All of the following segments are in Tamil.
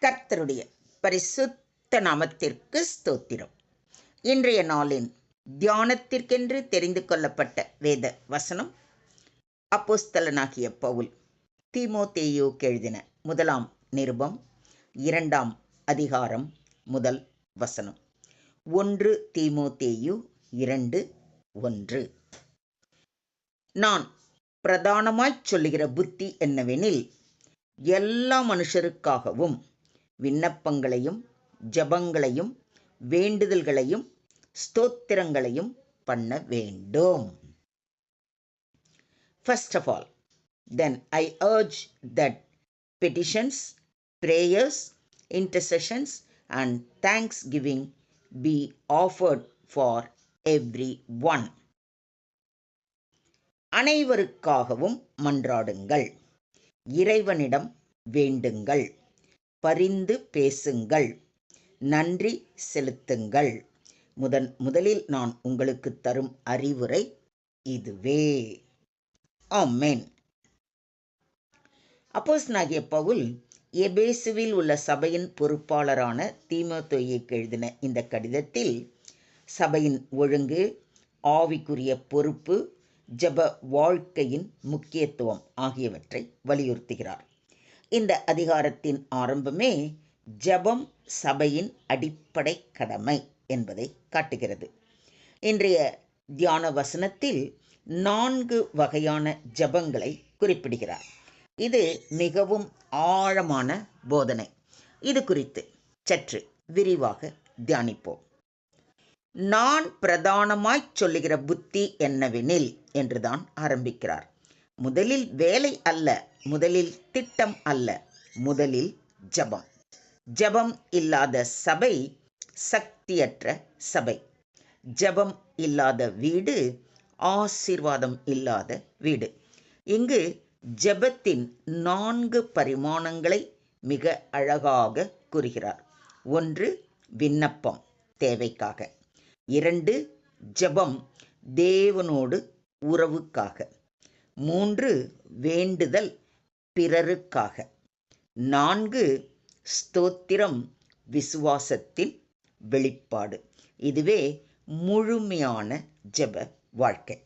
கர்த்தருடைய பரிசுத்த நாமத்திற்கு ஸ்தோத்திரம். இன்றைய நாளின் தியானத்திற்கென்று தெரிந்து கொள்ளப்பட்ட வேத வசனம் அப்போஸ்தலனாகிய பவுல் தீமோத்தேயுக்கு கெழுதின முதலாம் நிருபம் இரண்டாம் அதிகாரம் முதல் வசனம். ஒன்று தீமோத்தேயு இரண்டு ஒன்று. நான் பிரதானமாய்ச் சொல்லுகிற புத்தி என்னவெனில் எல்லா மனுஷருக்காகவும் விண்ணப்பங்களையும் ஜபங்களையும் வேண்டுதல்களையும் ஸ்தோத்திரங்களையும் பண்ண வேண்டும் first of all then I urge that petitions prayers intercessions and thanksgiving be offered for every one அனைவருக்காகவும் மன்றாடுங்கள் இறைவனிடம் வேண்டுங்கள் பரிந்து பேசுங்கள். நன்றி செலுத்துங்கள். முதன் முதலில் நான் உங்களுக்கு தரும் அறிவுரை இதுவே. ஆமேன். அப்போஸ் நாகிய பவுல் எபேசுவில் உள்ள சபையின் பொறுப்பாளரான தீமோத்தேயுக்கு எழுதின இந்த கடிதத்தில் சபையின் ஒழுங்கு ஆவிக்குரிய பொறுப்பு ஜப வாழ்க்கையின் முக்கியத்துவம் ஆகியவற்றை வலியுறுத்துகிறார். இந்த அதிகாரத்தின் ஆரம்பமே ஜபம் சபையின் அடிப்படை கடமை என்பதை காட்டுகிறது. இன்றைய தியான வசனத்தில் நான்கு வகையான ஜபங்களை குறிப்பிடுகிறார். இது மிகவும் ஆழமான போதனை. இது குறித்து சற்று விரிவாக தியானிப்போம். நான் பிரதானமாய்ச் சொல்லுகிற புத்தி என்னவெனில்? என்றுதான் ஆரம்பிக்கிறார். முதலில் வேலை அல்ல முதலில் திட்டம் அல்ல முதலில் ஜபம். ஜபம் இல்லாத சபை சக்தியற்ற சபை. ஜபம் இல்லாத வீடு ஆசீர்வாதம் இல்லாத வீடு. இங்கு ஜெபத்தின் நான்கு பரிமாணங்களை மிக அழகாக கூறுகிறார். ஒன்று விண்ணப்பம் தேவைக்காக. இரண்டு ஜெபம் தேவனோடு உறவுக்காக. மூன்று வேண்டுதல் பிறருக்காக. நான்கு ஸ்தோத்திரம் விசுவாசத்தின் வெளிப்பாடு. இதுவே முழுமையான ஜெப வாழ்க்கை.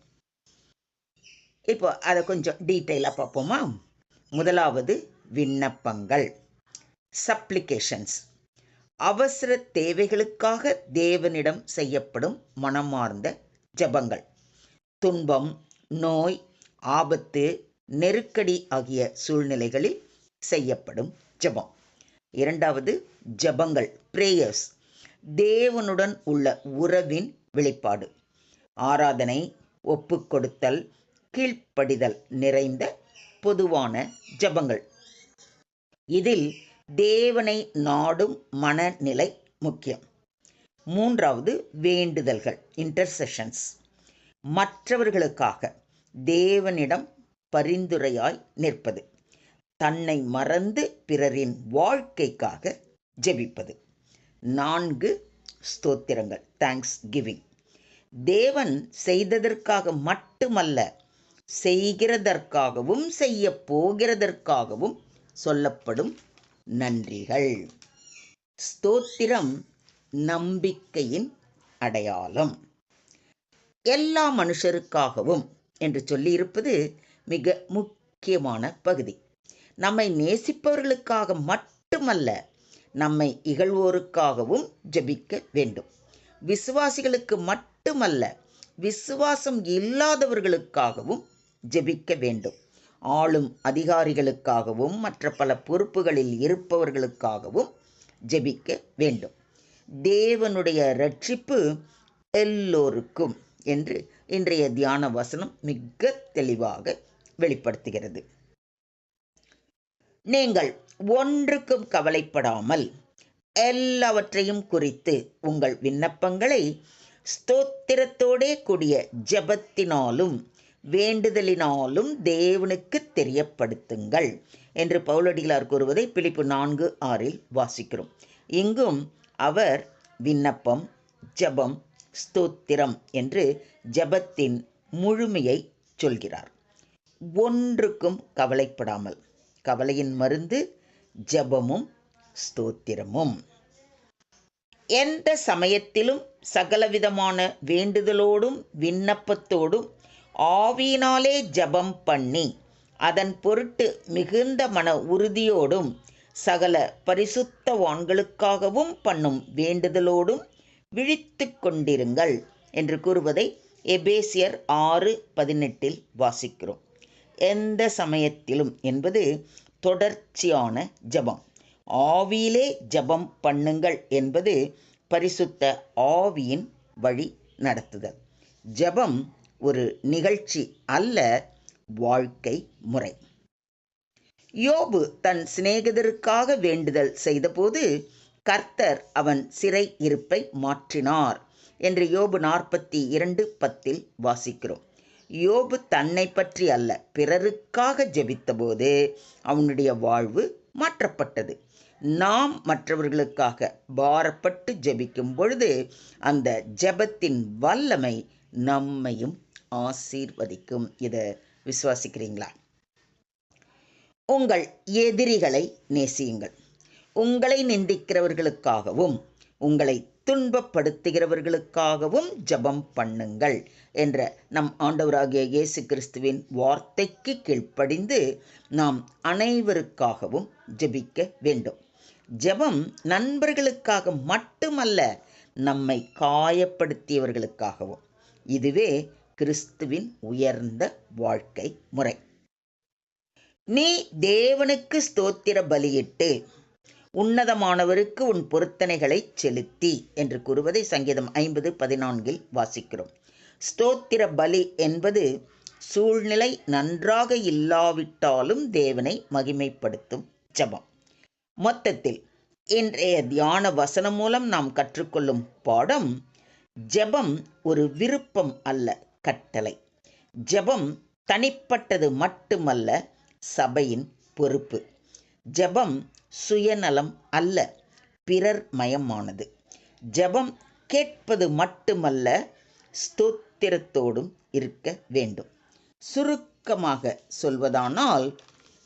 இப்போ அதை கொஞ்சம் டீட்டெயிலாக பார்ப்போமா? முதலாவது விண்ணப்பங்கள். சப்ளிகேஷன்ஸ். அவசர தேவைகளுக்காக தேவனிடம் செய்யப்படும் மனமார்ந்த ஜபங்கள். துன்பம் நோய் ஆபத்து நெருக்கடி ஆகிய சூழ்நிலைகளில் செய்யப்படும் ஜபம். இரண்டாவது ஜபங்கள் பிரேயர்ஸ் தேவனுடன் உள்ள உறவின் வெளிப்பாடு. ஆராதனை ஒப்புக்கொடுத்தல் கீழ்ப்படிதல் நிறைந்த பொதுவான ஜபங்கள். இதில் தேவனை நாடும் மனநிலை முக்கியம். மூன்றாவது வேண்டுதல்கள் இன்டர்செஷன்ஸ் மற்றவர்களுக்காக தேவனிடம் பரிந்துரையாய் நிற்பது. தன்னை மறந்து பிறரின் வாழ்க்கைக்காக ஜெபிப்பது. நான்கு ஸ்தோத்திரங்கள். தேங்க்ஸ் கிவிங் தேவன் செய்ததற்காக மட்டுமல்ல செய்கிறதற்காகவும் செய்ய போகிறதற்காகவும் சொல்லப்படும் நன்றிகள். ஸ்தோத்திரம் நம்பிக்கையின் அடையாளம். எல்லா மனுஷருக்காகவும் என்று சொல்லியிருப்பது மிக முக்கியமான பகுதி. நம்மை நேசிப்பவர்களுக்காக மட்டுமல்ல நம்மை இகழ்வோருக்காகவும் ஜெபிக்க வேண்டும். விசுவாசிகளுக்கு மட்டுமல்ல விசுவாசம் இல்லாதவர்களுக்காகவும் ஜெபிக்க வேண்டும். ஆளும் அதிகாரிகளுக்காகவும் மற்ற பல பொறுப்புகளில் இருப்பவர்களுக்காகவும் ஜெபிக்க வேண்டும். தேவனுடைய ரட்சிப்பு எல்லோருக்கும் என்று இன்றைய தியான வசனம் மிக தெளிவாக வெளிப்படுத்துகிறது. நீங்கள் ஒன்றுக்கும் கவலைப்படாமல் எல்லாவற்றையும் குறித்து உங்கள் விண்ணப்பங்களை ஸ்தோத்திரத்தோடே கூடிய ஜபத்தினாலும் வேண்டுதலினாலும் தேவனுக்கு தெரியப்படுத்துங்கள் என்று பவுலடிகளார் கூறுவதை பிலிப்பு நான்கு ஆறில் வாசிக்கிறோம். இங்கும் அவர் விண்ணப்பம் ஜபம் ஸ்தோத்திரம் என்று ஜபத்தின் முழுமையை சொல்கிறார். ஒன்றுக்கும் கவலைப்படாமல் கவலையின் மருந்து ஜபமும் ஸ்தோத்திரமும். எந்த சமயத்திலும் சகலவிதமான வேண்டுதலோடும் விண்ணப்பத்தோடும் ஆவியினாலே ஜபம் பண்ணி அதன் பொருட்டு மிகுந்த மன உறுதியோடும் சகல பரிசுத்தவான்களுக்காகவும் பண்ணும் வேண்டுதலோடும் விழித்து கொண்டிருங்கள் என்று கூறுவதை எபேசியர் ஆறு பதினெட்டில் வாசிக்கிறோம். எந்த சமயத்திலும் என்பது தொடர்ச்சியான ஜபம். ஆவியிலே ஜபம் பண்ணுங்கள் என்பது பரிசுத்த ஆவியின் வழி நடத்துதல். ஜபம் ஒரு நிகழ்ச்சி அல்ல வாழ்க்கை முறை. யோபு தன் சிநேகிதருக்காக வேண்டுதல் செய்தபோது கர்த்தர் அவன் சிறை இருப்பை மாற்றினார் என்று யோபு நாற்பத்தி இரண்டு பத்தில் வாசிக்கிறோம். யோபு தன்னை பற்றி அல்ல பிறருக்காக ஜெபித்தபோது அவனுடைய வாழ்வு மாற்றப்பட்டது. நாம் மற்றவர்களுக்காக பாரப்பட்டு ஜெபிக்கும் பொழுது அந்த ஜெபத்தின் வல்லமை நம்மையும் ஆசீர்வதிக்கும். இதை விசுவாசிக்கிறீங்களா? உங்கள் எதிரிகளை நேசியுங்கள். உங்களை நிந்திக்கிறவர்களுக்காகவும் உங்களை துன்பப்படுத்துகிறவர்களுக்காகவும் ஜபம் பண்ணுங்கள் என்ற நம் ஆண்டவராகிய இயேசு கிறிஸ்துவின் வார்த்தைக்கு கீழ்ப்படிந்து நாம் அனைவருக்காகவும் ஜெபிக்க வேண்டும். ஜெபம் நண்பர்களுக்காக மட்டுமல்ல நம்மை காயப்படுத்தியவர்களுக்காகவும். இதுவே கிறிஸ்துவின் உயர்ந்த வாழ்க்கை முறை. நீ தேவனுக்கு ஸ்தோத்திர பலியிட்டு உன்னதமானவருக்கு உன் பொருத்தனைகளை செலுத்தி என்று கூறுவதை சங்கீதம் ஐம்பது பதினான்கில் வாசிக்கிறோம். ஸ்தோத்திர பலி என்பது சூழ்நிலை நன்றாக இல்லாவிட்டாலும் தேவனை மகிமைப்படுத்தும் ஜபம். மொத்தத்தில் இன்றைய தியான வசனம் மூலம் நாம் கற்றுக்கொள்ளும் பாடம் ஜெபம் ஒரு விருப்பம் அல்ல கட்டளை. ஜெபம் தனிப்பட்டது மட்டுமல்ல சபையின் பொறுப்பு. ஜெபம் சுயநலம் அல்ல பிறர் மயமானது. ஜெபம் கேட்பது மட்டுமல்ல ஸ்தோத்திரத்தோடும் இருக்க வேண்டும். சுருக்கமாக சொல்வதானால்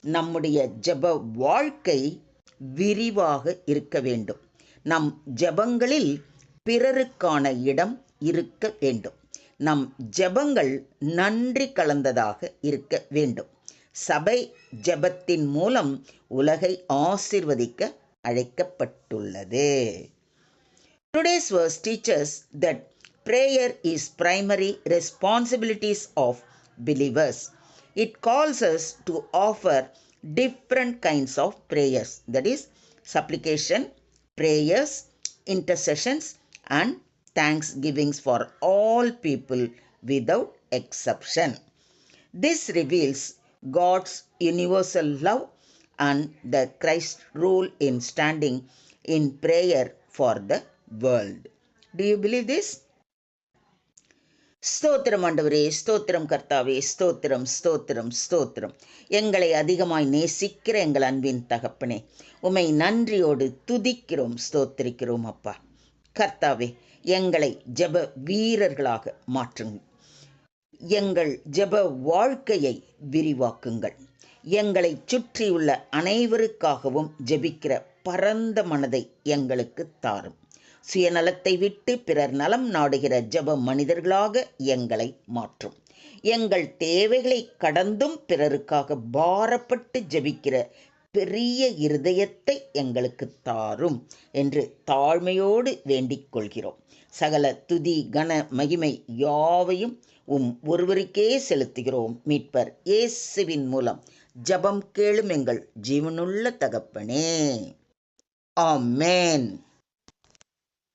நம்முடைய ஜெப வாழ்க்கை விரிவாக இருக்க வேண்டும். நம் ஜெபங்களில் பிறருக்கான இடம் இருக்க வேண்டும். நம் ஜெபங்கள் நன்றி கலந்ததாக இருக்க வேண்டும். சபை ஜெபத்தின் மூலம் உலகை ஆசிர்வதிக்க அழைக்கப்பட்டுள்ளது today's verse teaches that prayer is primary responsibilities of believers it calls us to offer different kinds of prayers that is supplication prayers intercessions and thanksgivings for all people without exception this reveals god's universal love and the christ role in standing in prayer for the world. Do you believe this? ஸ்தோத்திரம் ஆண்டவரே ஸ்தோத்திரம் கர்த்தாவே ஸ்தோத்திரம் ஸ்தோத்திரம் ஸ்தோத்திரம். எங்களை அதிகமாய் நேசிக்கிற எங்கள் அன்பின் தகப்பனே உமை நன்றியோடு துதிக்கிறோம் ஸ்தோத்திரிக்கிறோம் அப்பா. கர்த்தாவே எங்களை ஜெப வீரர்களாக மாற்றுங்கள். எங்கள் ஜெப வாழ்க்கையை விரிவாக்குங்கள். எங்களை சுற்றியுள்ள அனைவருக்காகவும் ஜெபிக்கிற பரந்த மனதை எங்களுக்கு தாரும். சுயநலத்தை விட்டு பிறர் நலம் நாடுகிற ஜெப மனிதர்களாக எங்களை மாற்றும். எங்கள் தேவைகளை கடந்தும் பிறருக்காக பாரப்பட்டு ஜெபிக்கிற பெரிய இருதயத்தை எங்களுக்கு தாரும் என்று தாழ்மையோடு வேண்டிக் கொள்கிறோம். சகல துதி கன மகிமை யாவையும் உம் ஒருவருக்கே செலுத்துகிறோம் மீட்பர் இயேசுவின் மூலம். ஜபம் கேளும் எங்கள் ஜீவனுள்ள தகப்பனே. ஆமேன்.